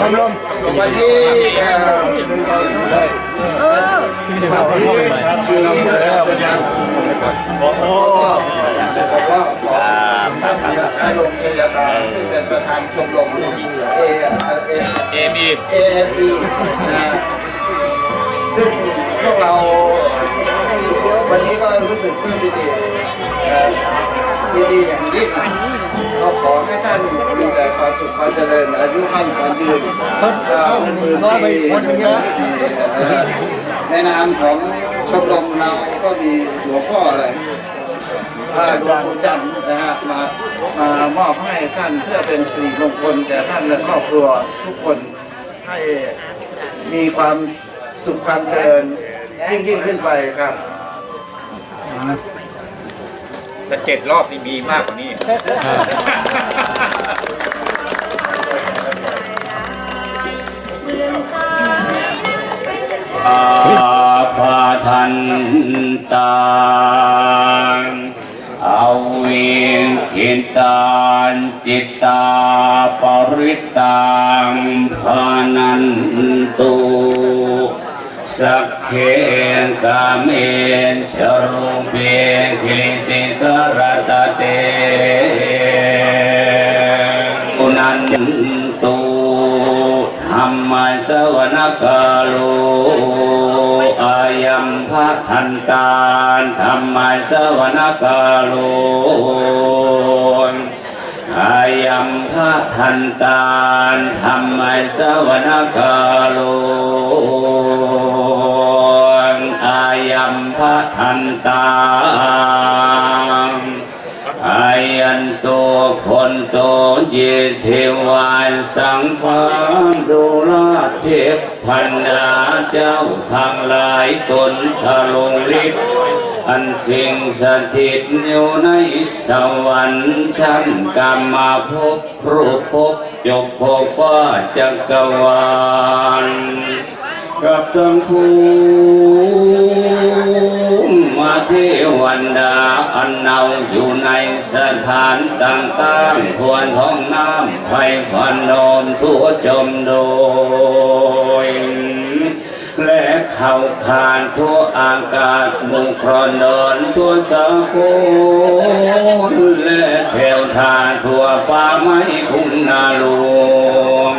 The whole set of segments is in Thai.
วันนี้เอ่อคือแล้วนะครับผมก็ผมก็ขอท่านนายงเชยตาซึ่งเป็นประธานชมรมเอเอเอ็มอี AME นะซึ่งพวกเราวันนี้ก็รู้สึกปลื้มปิติเอ่อ ยินดีอย่างยิ่งก็ขอให้ท่านมีแต่ความสุขความเจริญอายุมั่นขวัญยืนเอ่อหมื่นๆปีนะฮะในนามของชมรมเราก็มีหลวงพ่ออะไรอ่าหลวงปู่จันทร์นะฮะมามามอบให้ท่านเพื่อเป็นสิริมงคลแก่ท่านและครอบครัวทุกคนให้มีความสุขความเจริญยิ่งยิ่งขึ้นไปครับ จะเจ็ดรอบนี่มีมากกว่านี้ อาภาทันตังอาวิงคินตานจิตตาปริตตังพานันตุ สักเคกามนชรูเปคิลิสิกรตเตอุนันตุธรรมสวนกาโลอายัมพะทันตานธรรมสวนกาโล อายัมพะทันตานธรรมสวนกาโลอายัมพะทันตานอายันโตคนโตเยเทวานสังฆาดูลาเทพพันดาเจ้าทางหลายตนทะลงฤทธิ์ อันสิ่งสถิตอยู่ในสวรรค์ชั้นกรรมาภพรูปภพจบภพฟ้าจักรวาลกับทั้งภูมาเทวันดาอันเนาอยู่ในสถานต่างๆควรท้องน้ำไฟพันนมทั่วจมโดย และเข้าขานทั่วอากาศมุงครอนดอนทั่วสังคมและแถวทานทั่วป่าไม้คุ้งนาหลวง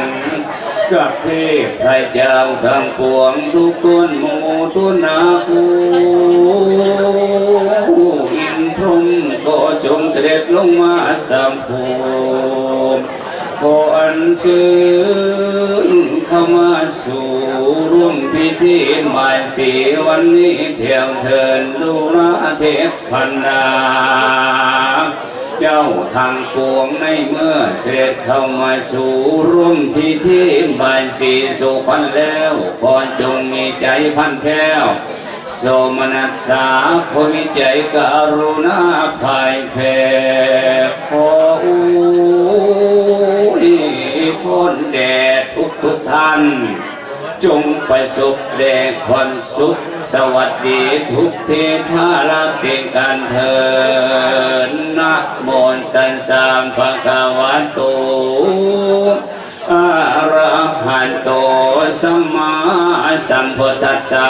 กับเทพไทยเจ้าทั้งปวงทุกต้นหมูทุนนาคูอินทรมก็จงเสด็จลงมาสัมภูมิขออันเชิญ เข้ามาสู่ร่วมพิธีหมายสีวันนี้เที่ยวเทินดูราเทพพันดาเจ้าทางปวงในเมื่อเสด็จเข้ามาสู่ร่วมพิธีบายสีสุพันแล้วขอจงมีใจพันแพ้วโสมนัสสาควิใจกรุณาภายแผ่ขออุ ทุกท่าน จงไปสุขแด่ความสุข สวัสดีทุกเทพาลักเป็นการเถินนะโมตันสสะภะคะวะโตอะระหันโตสัมมาสัมพุทธัสสะ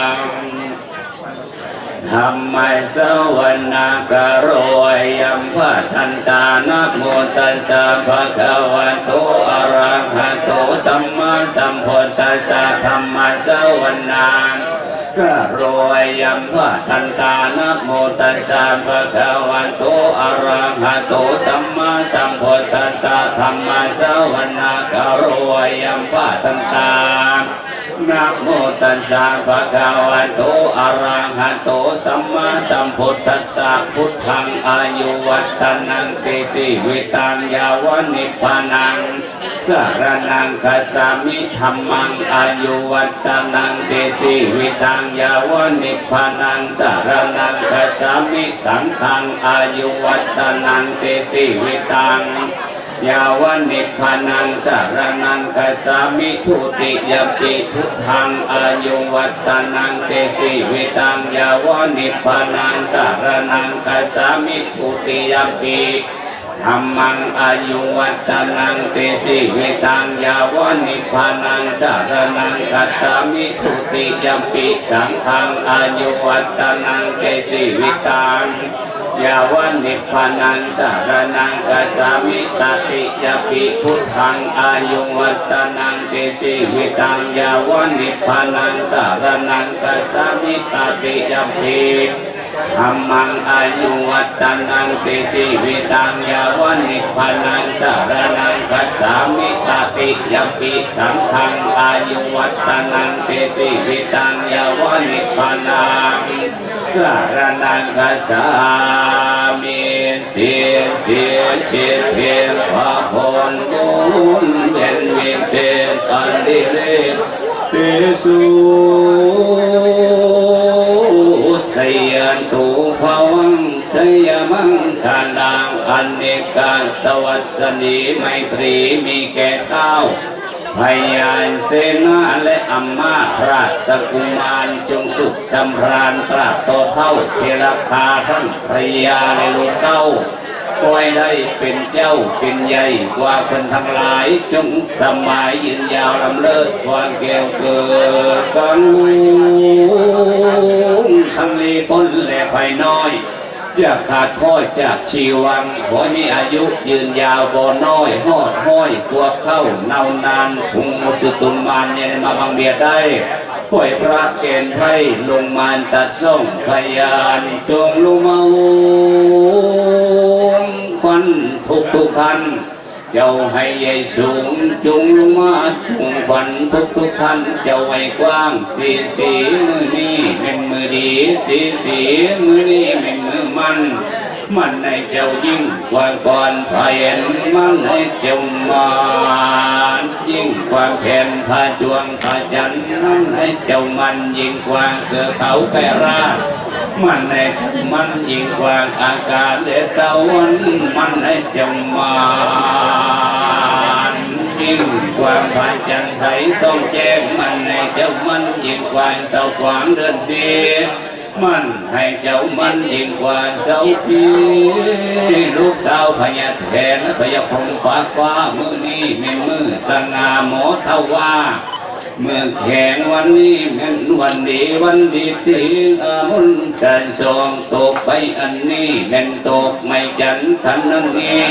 ธรรมะสวนาการอยยัมพะทันตานะโมตัสสะภะคะวะโตอะระหะโตสัมมาสัมพุทธัสสะธรรมะสวนากะโรยยัมพะทันตานะโมตัสสะภะคะวะโตอะระหะโตสัมมาสัมพุทธัสสะธัมมสวนากะโรยยัมพะทันตา นะโมตัสสะภะคะวะโตอะระหะโตสัมมาสัมพุทธัสสะพุทธังอายุวัฒนังติสิวิตังยาวนิพพานังสารนังคัสามิธรรมังอายุวัตนังเตสิวิตังยาวนิพพานังสารนังคัสสามิสังฆังอายุวัตนังเตสิวิตัง ยาวันนิพานังสารนังกัสามิทุติยปิพุทธังอายุวัตนังเตสิวิตังยาวันนิพานังสารนังกัสามิทุติยปิธรรมังอายุวัตนังเตสิวิตังยาวันิพพานังสารนังกัสสามิทุติยมปิสังฆังอายุวัตนังเตสิวิตัง ยาวันนิพานังสารนังกัสามิตติยาปิพุทธังอายุวัตนังเตสิวิตังยาวันนิพานังสารนังกัสามิตติยาปิธรรมังอายุวัตนังเตสิวิตังยาวันนิพานังสารนังกัสสามิตติยาปิสังฆังอายุวัตนังเตสิวิตังยาวันนิพานัง สารนังกัสสามิเสียเสียเชียเพียพระพรบุญเป็นวิเศษอันดิเรกเตสุสยันตุภวังสยมังคาลังอันเนกาสวัสดีไมตรีมีแก่เต้า พยานเสนาและอัมมาตราชกุมารจงสุขสำราญตราบต่อเท่าเทราคาทั้งพระยาและลูกเต้าคอยได้เป็นเจ้าเป็นใหญ่กว่าคนทั้งหลาย จงสมัยยืนยาวลำเลิศความแก้วเกิดกันทั้งลีพ้นและภายน้อย จะขาดค้อยจากชีวัง ขอมีอายุยืนยาวบ่น้อยหอดห้อยตัวเข้าเนานานหุงมุสตุมมานเนี่ยมาบังเบียดได้ข่อยพระเกณฑ์ไทยลงมานตัดส่งพยานจงลุมาวงควันทุกทุกคัน เจ้าให้ใหญ่สูงจุงลงมาจุงฝันทุกทุกท่านเจ้าไว้กว้างสีสีมือนี้เป็นมือดีสีสีมือนี้เป็นมือมัน มันในเจ้ายิ่งกว่าก่อนพาเห็นมันในเจ้ามายิ่งกว่าแผ่นพาจวงพาจันมันในเจ้ามันยิ่งกว่าเกือเขาแปรามันในมันยิ่งกว่าอากาศเดตะวันมันในจงมานยิ่งกว่าพระจันใสส่องแจ้งมันในเจ้ามันยิ่งกว่าเสาขวางเดินเสีย มันให้เจ้ามันยิ่งกว่าเจ้าพี่ลูกสาวพญาแทนพญาพงฟ้าฟ้ามือนี้เม่มือสง่าหมอทว่าเมื่อแข่งวันนี้แม่นวันดีวันดีที่อามุน ดันสองตกไปอันนี้แม่นตกไม่จันทันนั่งนี้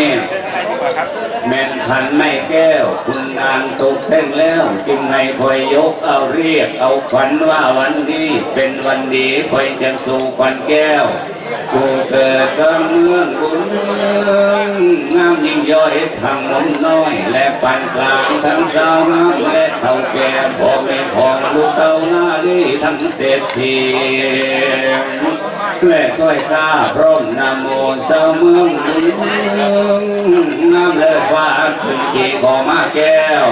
แม่นทันไม่แก้ว คุณนางตกแท่งแล้ว จึงให้คอยยกเอาเรียกเอาขวัญว่าวันนี้ เป็นวันดีคอยจังสู่ขวัญแก้ว กูเกิดกำเมืองบุญเมืองงามยิ่งย่อยทางน้นน้อย และปานกลางทั้งสาวน้ำและเท่าแก่พ่อแม่พ่อลูกเต้าหน้าดีทั้งเศรษฐีและก้อยข้าพร้อมนาโมสาวเมืองบุญเมืองงามเลิศฟ้าขึ้นขี่ขอมาแก้ว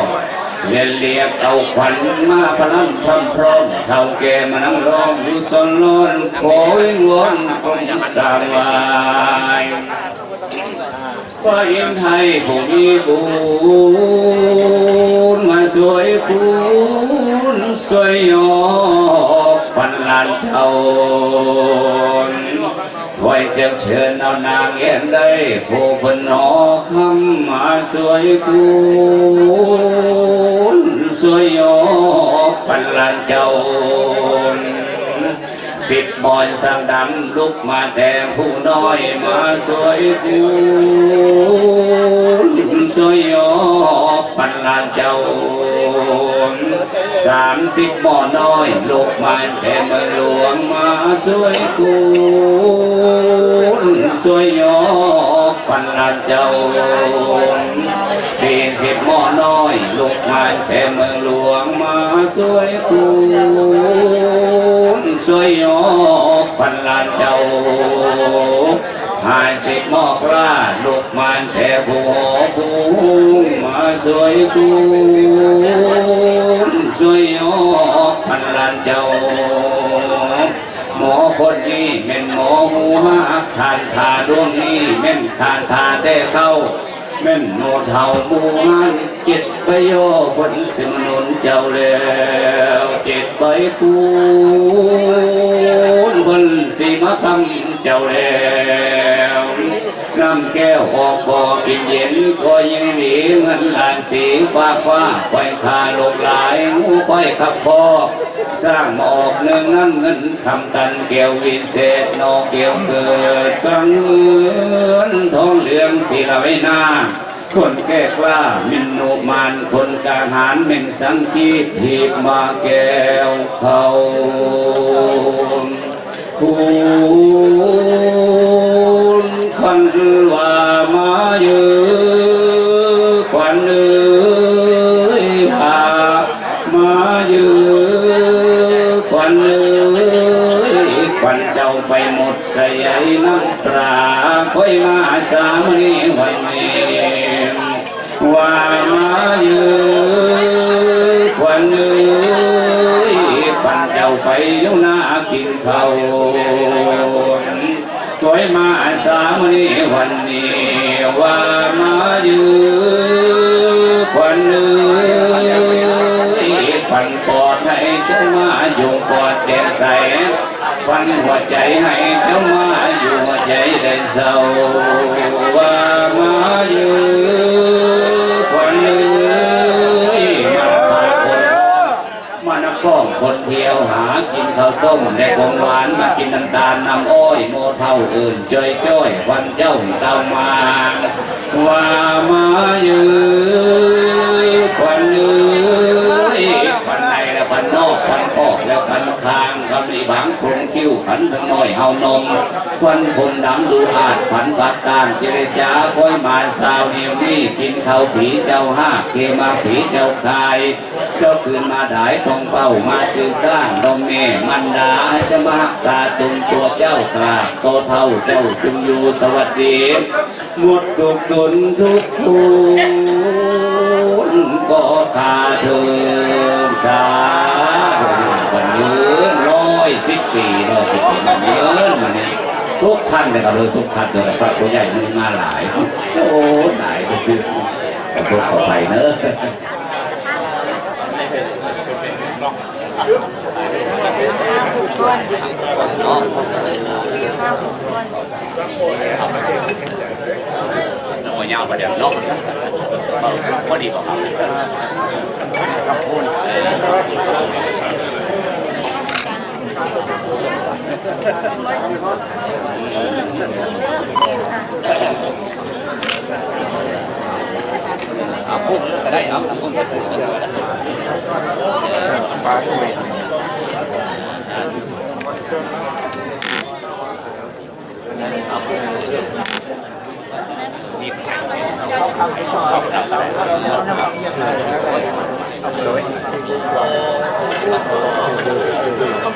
เรียนเรียกเอาขวัญมาพลังพร้อมพร้อมเท่าแก่มานั่งร้องอยู่สนล้นโอยวนคงตามวายก็ยินไทยผู้มีบุญมาสวยคุณสวยยอกปันลานเจ้า อยเจ็บเชิญเอานางเอ็นได้ผู้พนนอคำมาสวยกูนสวยยอปันลานเจ้าสิบบอนสังดำลุกมาแต่ผู้น้อยมาสวยกูนสวยยอปันลานเจ้า สามสิบบ่อน้อยลูกมาแต่เมืองหลวงมาสวยกูนสวยยอปันลาเจ้าสี่สิบหม้อน้อยลูกมาแต่เมืองหลวงมาสวยกูนสวยยอปันลาเจ้า หายสิบหมอกลาลูกมันแต่ผู้หอผู้มาสวยกูสวยออกพันลานเจ้า หมอคนนี้เป็นหมอหูหักทานทาดวงนี้แม่นทานทาได้เข้าแม่นโนเท่าบูหันเจิตไปโยคนสิมนุนเจ้าแล้วเจิตไปคูนบนสีมาคำ จ้าแล้วน้ำแก้วออกบ่อกินเย็นก็ยังหนีเงินลานสีฟ้าฟ้าไฟคาลงหลายงูไฟขับคอสร้างหมอกเนืองนั้นเงินคำตันเกี่ยววิเศษนอกเกี่ยวเกิดฟังเงินทองเหลืองสีละไว้หน้าคนแก่กล้ามินโนมานคนกลางหารเม่นสังกีทีบมาแก้วเขา คุณคันว่ามาเยอะควันเอยหามาเยอะควันเอยควันเจ้าไปหมดใส่น้ำตราค่อยมาสามนี้วัน กินข้าถอยมาสามนี้วันนี้ว่ามาเยอะควันเอ้ยปันปอดให้เจ้ามาอยู่ปอดแดงใสปันหัวใจให้เจ้ามาอยู่หัวใจได้เศร้าว่ามาเย เที่ยวหากินข้าวต้มและของหวานมากินน้ำตาลน้ำอ้อยโมเท่าอื่นจ้อยจ้อยวันเจ้าเจ้ามาว่ามาเยอะควันเอ้ย คงคิ้วขันทั้งน้อยเฮานมควันผมดำดูอาจฝันปัดตานเจรจาค่อยมาสาวเนียวนี่กินข้าวผีเจ้าห้าเคมาผีเจ้าคายเจ้าคืนมาได้ทองเป้ามาสื่อสร้างดอมแม่มันดาให้จะมารักษาตุนตัวเจ้ากราโตเท่าเจ้าจึงอยู่สวัสดีหมดทุกตุนทุกทุนก็ขาเธอสา ปีร้อยสิบปีมันยืนมันนี่ยทุกท่านเลยครับเลยทุกท่านเลยพระผู้ใหญ่มีมาหลายโอ้หลายก็คือขอโทษขอไปเนอะโอ้ยาวประเดี๋ยวเนาะพอดีป่ะครับ เอาพุ่งก็ได้เอาทำพุ่งก็ได้เราสิบเลย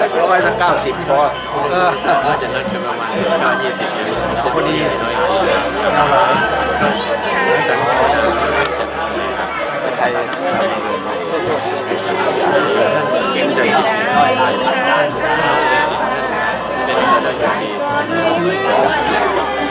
สักร้อยสักเก้าสิบพอน่าจะนัดกันประมาณเก้ายี่สิบอยน่ารักนเจ้าที่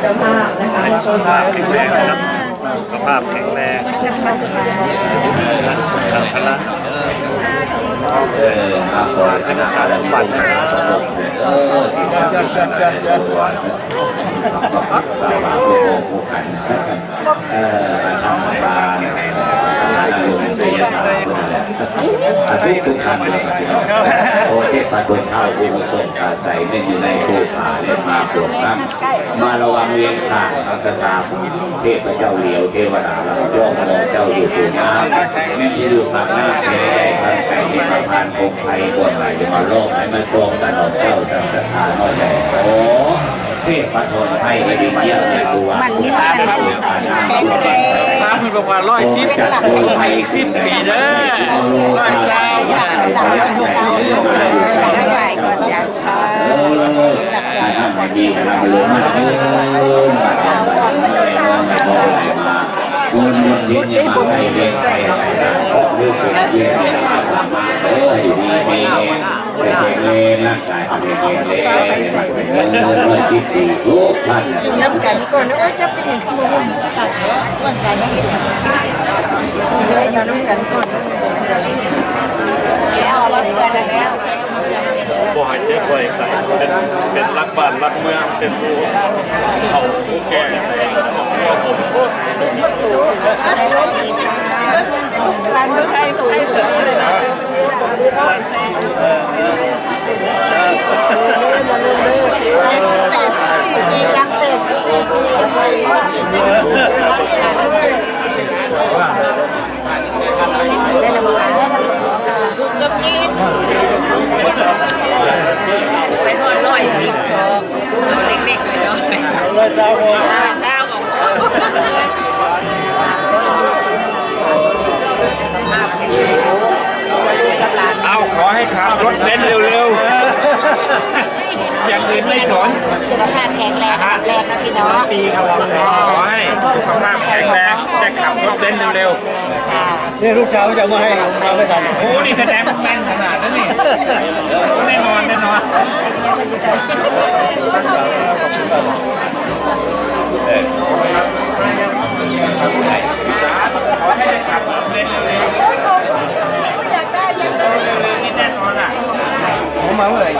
เออมาขอคณะสารสมบัติเออสิ่งศักดิ์สิทธิ์ทั้งหลายตัว สาวาผู้โกผู้ขันเอออาธรสมบาลอาลุงเสียตาอาทุกทุกท่าน เลยครับโอเทพตุนเท้าอุปสมกาใส่เล่อยู่ในภูผาเล่นมาสวมน้ำมาระวังเวียนข้างทางสถาเทพเจ้าเหลียวเทวดาเราย่อมมองเจ้าอยู่สู่น้ำที่ดูภาคหน้าเสด็จพระไก่ที่มาผ่านคงไทยบนไหลจะมาโลกให้มาทรงกันออกเจ้าสังสถานน้อยใหญ่โอ้ เทพทนไทยไม่ดีเยี่ยมในสุวรรณมันนี่มันนั่นแข็งแรงตามคุณประมาณร้อยสิบไปอีกสิบปีเด้อร้อยสามให้ใหญ่ก่อนจ้ะค่ะเออถ้าทำไม่ดีเราเหลือมันเออมาทำแบบนี้ไม่ พอไหนมาคุณมันเย็นยังมาให้เลี้ยงไปไหนนะก็คือคุณเลี้ยงมามาเอออยู่ดีไม่เองไปเก่งเลยร่างกายเป็นเก่งเลยเออเมื่อสิบปีทุกท่านน้ำกันก่อนนะว่าจะเป็นอย่างที่มันตัดวันกันนี่เลยน้ำกันก่อนแล้วเราเกินแล้ว บ่ให้เจ๊กล้วยไข่เป็นเป็นรัก บ้านรักเมืองเป็นผู้เขาผู้แก่ของพวกผมร้านผู้ชายผู้แปดสิบสี่ปียังแปดสิบสี่ปีกันไปสุกกับยิน ไปทอดร้อยสิบพอเอาเด็กๆหน่อยๆร้อยเศร้าพอร้อยเศร้าของเอาขอให้ขับรถเบนซ์เร็วๆ อย่างอื่นไม่สนสุขภาพแข็งแรงแรงนะพี่น้องปีครับขอให้สุขภาพแข็งแรงได้ขับรถเบนซ์เร็วนี่ลูกสาวจะมาให้มาไม่ทันๆโอ้นี่แสดงว่าแม่นขนาดนั้นนี่ แน่นอนแน่นอนขอให้ได้ขับรถเบนซ์เร็วๆนี่แน่นอนอะผมมาเมื่อไหร่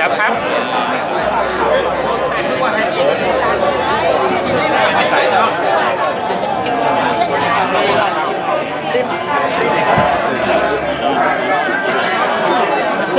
ครับครับ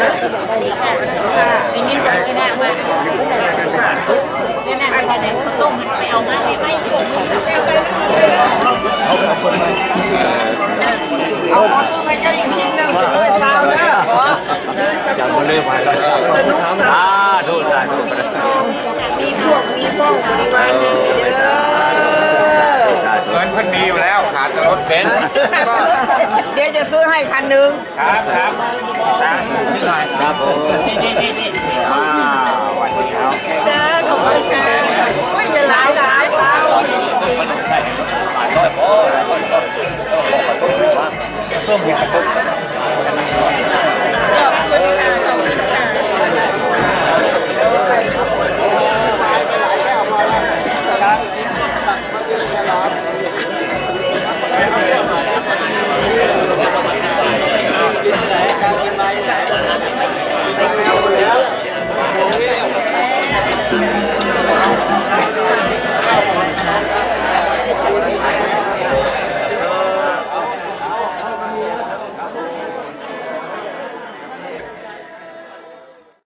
เป็นยิ่งคนก็ได้มากก็น่าจะได้ต้มไม่เอามากไม่ไม่ดีเอาพอตู้ไปเจ้าอีกชิ้นหนึ่งเป็นร้อยซาวเด้อขอเดินกักสุขสนุกสนานมีวันมีทองมีพวกมีพ่องบริวารดีเด้อ มือนคนมีอยู่แล้วขาดแต่รถเบนเดี๋ยวจะซื้อให้คันหนึ่งครับครับตาสูนิดหน่อยครับผมนี่นี่นี่นี่ว้าววันนี้เอาเจ้าขอบคุณจ้าไม่เป็นไรล่ะ